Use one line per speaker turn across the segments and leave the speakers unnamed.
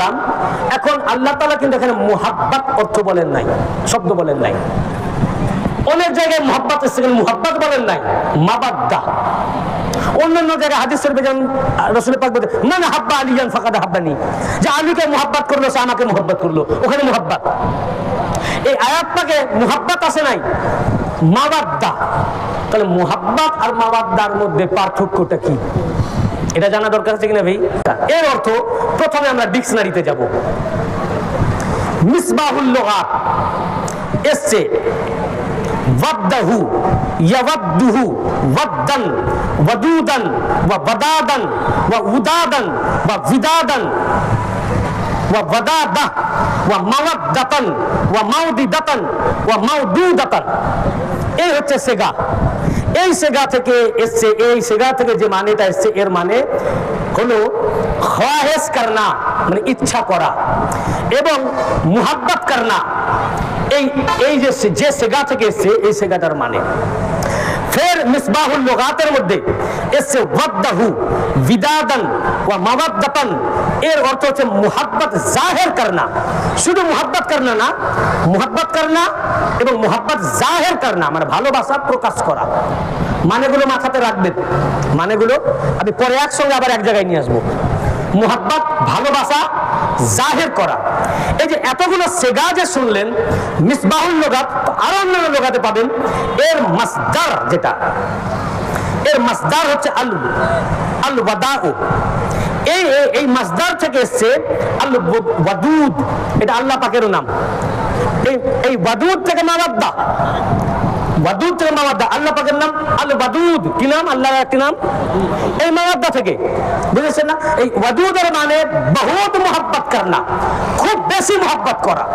বললাম এখন আল্লাহ তালা কিন্তু এখানে মুহাব্বাত অর্থ বলেন নাই, শব্দ বলেন নাই। অনেক জায়গায় মোহাব্বাত এসছে মোহাব্বাত বলেন নাই। মাবাদ্দা। অন্যান্য জায়গায় হাদিসের বেজন রসুল পাক মানে হাব্বা ফাঁকাদা হাব্বানি। যে আলীকে মোহাব্বাত করল, সে আমাকে মোহাব্বত করল। ওখানে মোহাব্বাত। এই আয়াত পাকে মোহাব্বাত আছে নাই? মাবাদ্দা। তাহলে মোহাব্বাত আর মাবাদ্দার মধ্যে পার্থক্যটা কি? এটা জানা দরকার আছে কিনা ভাই? এর অর্থ, প্রথমে আমরা ডিকশনারিতে যাব। মিসবাহুল লগাত এসছে। ওয়াদ্দাহু ইয়াওয়াদ্দুহু ওয়াদ্দান ওয়াদুদান ওয়া ওয়াদাদান ওয়া উদাদান ওয়া বিদাদান ওয়া ওয়াদাদা ওয়া মাওয়াদ্দাতান ওয়া মাউদিদাতান ওয়া মাউদুদাতান এই হচ্ছে সেগা। এই সেগা থেকে এসছে, এই সেগা থেকে যে মানেটা এসছে, এর মানে হলো খাহেস করনা মানে ইচ্ছা করা এবং মুহাব্বত করনা। এই এই যে যে সেগা থেকে এসছে, এই সেগাটার মানে। মিসবাহুল মধ্যে এসছে ওয়াদ্দাহু এর অর্থ হচ্ছে মুহাব্বত জাহির করনা। শুধু মুহাব্বত করনা না, মুহাব্বত করনা এবং মুহাব্বত জাহির করনা মানে ভালোবাসা প্রকাশ করা। মানেগুলো মাথাতে রাখবেন। মানেগুলো আমি পরে একসঙ্গে আবার এক জায়গায় নিয়ে আসব। মুহাব্বত, ভালোবাসা, জাহের করা। এই যে এতগুলো সেগা যে শুনলেন, মিসবাহুল লোগাত, আরও অন্যান্য লোগাতে পাবেন, এর মাসদার যেটা, এর মাসদার হচ্ছে আলু আল ওয়াদাউ এই, এই- মাসদার থেকে এসছে আল ওয়াদুদ এটা আল্লাহ পাকের নাম। এই ওয়াদুদ থেকে মাওয়াদ্দা ওয়াদুদ থেকে মাওয়াদ্দা। আল্লাহ পাকের নাম আল ওয়াদুদ। কি নাম? আল্লাহর একটি নাম? এই মাওয়াদ্দা থেকে। বুঝেছেন না? এই ওয়াদুদের মানে বহুত মোহাব্বত করনা খুব বেশি মোহাব্বত করা।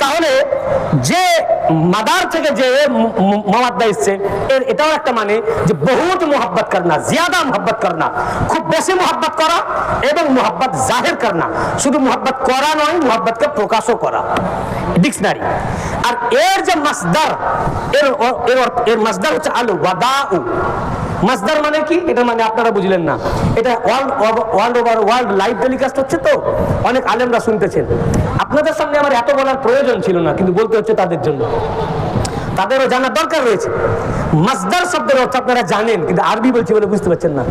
তাহলে যে মাদার থেকে যে ম- ম- এসছে, এর এটাও একটা মানে যে বহুত মোহাব্বত করনা জিয়াদা মোহাব্বত করনা খুব বেশি মোহাব্বত করা এবং মোহাব্বত জাহির করনা শুধু মোহাব্বত করা নয়, মোহাব্বতকে প্রকাশও করা। ডিকশনারি। আর এর যে মাসদার, এর এর মাসদার হচ্ছে আলু ওয়াদাউ। মাসদার মানে কি? এটা মানে আপনারা বুঝলেন না। এটা world world over, world live telecast হচ্ছে তো, অনেক আলেমরা শুনতেছেন। আপনাদের সামনে আমার এত বলার প্রয়োজন ছিল না, কিন্তু বলতে হচ্ছে তাদের জন্য। তাদেরও জানার দরকার রয়েছে। মাসদার শব্দের অর্থ আপনারা জানেন, কিন্তু আরবি বলছি বলে বুঝতে পারছেন না।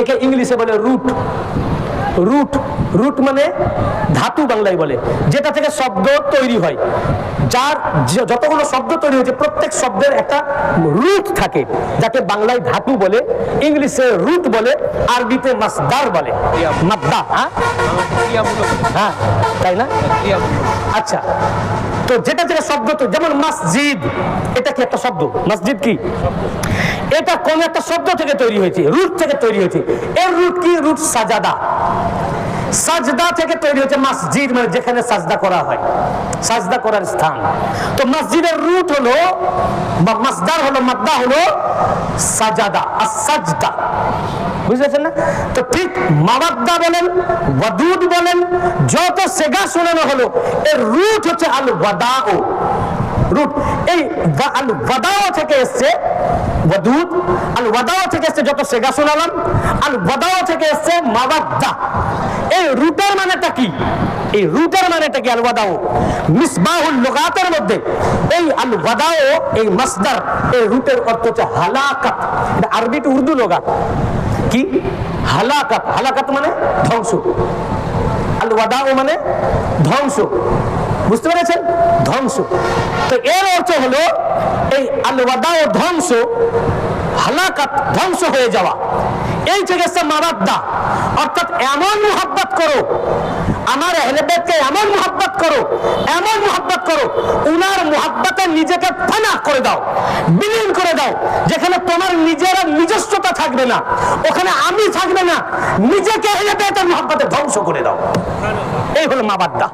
একে ইংলিশে বলে রুট। রুট রুট মানে ধাতু বাংলায় বলে যেটা থেকে শব্দ তৈরি হয়। যার যতগুলো শব্দ তৈরি হয়েছে প্রত্যেক শব্দের একটা রুট থাকে যাকে বাংলায় ধাতু বলে ইংলিশে রুট বলে আরবিতে মাসদার বলে। মাদ্দা হ্যাঁ? হ্যাঁ তাই না? আচ্ছা। তো যেটা যেটা শব্দ তো, যেমন মসজিদ, এটা কি একটা শব্দ? মসজিদ কি? এটা কোন একটা শব্দ থেকে তৈরি হয়েছে, রুট থেকে তৈরি হয়েছে। এর রুট কি? রুট সাজাদা। সাজদা থেকে তৈরি হচ্ছে মসজিদ মানে যেখানে সাজদা করা হয়, সাজদা করার স্থান। তো মসজিদের রুট হলো মাসদার হলো, মাদ্দা হলো সাজাদা আর সাজদা বুঝতেছেন না? তো ঠিক মাবাদ্দা বলেন, ওয়াদুদ বলেন, যত সেগা শোনানো হলো, এর রুট হচ্ছে আল ওয়াদাও রুট। এই আল ওয়াদাও থেকে এসছে ওয়াদুদ। আল ওয়াদাও থেকে এসছে যত সেগা শোনালাম আল ওয়াদাও থেকে এসছে মাবাদ্দা এই রুটের মানেটা কি? এই রুটের মানেটা কি আল ওয়াদাও? মিসবাহুল লুগাতের মধ্যে। এই আল ওয়াদাও, এই মাসদার, এই রুটের অর্থ হচ্ছে হালাকাত। এটা আরবি টু উর্দু লোগাত। কি? হালাকাত। হালাকাত মানে ধ্বংস। আল ওয়াদাও মানে ধ্বংস। বুঝতে পেরেছেন? ধ্বংস। তো এর অর্থ হলো, এই আল ও ধ্বংস, হালাকাত ধ্বংস হয়ে যাওয়া। এই এসছে মারাদ্দা, অর্থাৎ এমন মুহাব্বত করো, আমার এহলেবেদকে এমন মুহাব্বত করো, এমন মুহাব্বত করো, উনার মুহাব্বতে নিজেকে ফানা করে দাও, বিলীন করে দাও, যেখানে তোমার নিজের নিজস্বতা থাকবে না, ওখানে আমি থাকবে না, নিজেকে এহলেবেদের মুহাব্বতে ধ্বংস করে দাও। এই হলো মাবাদ্দা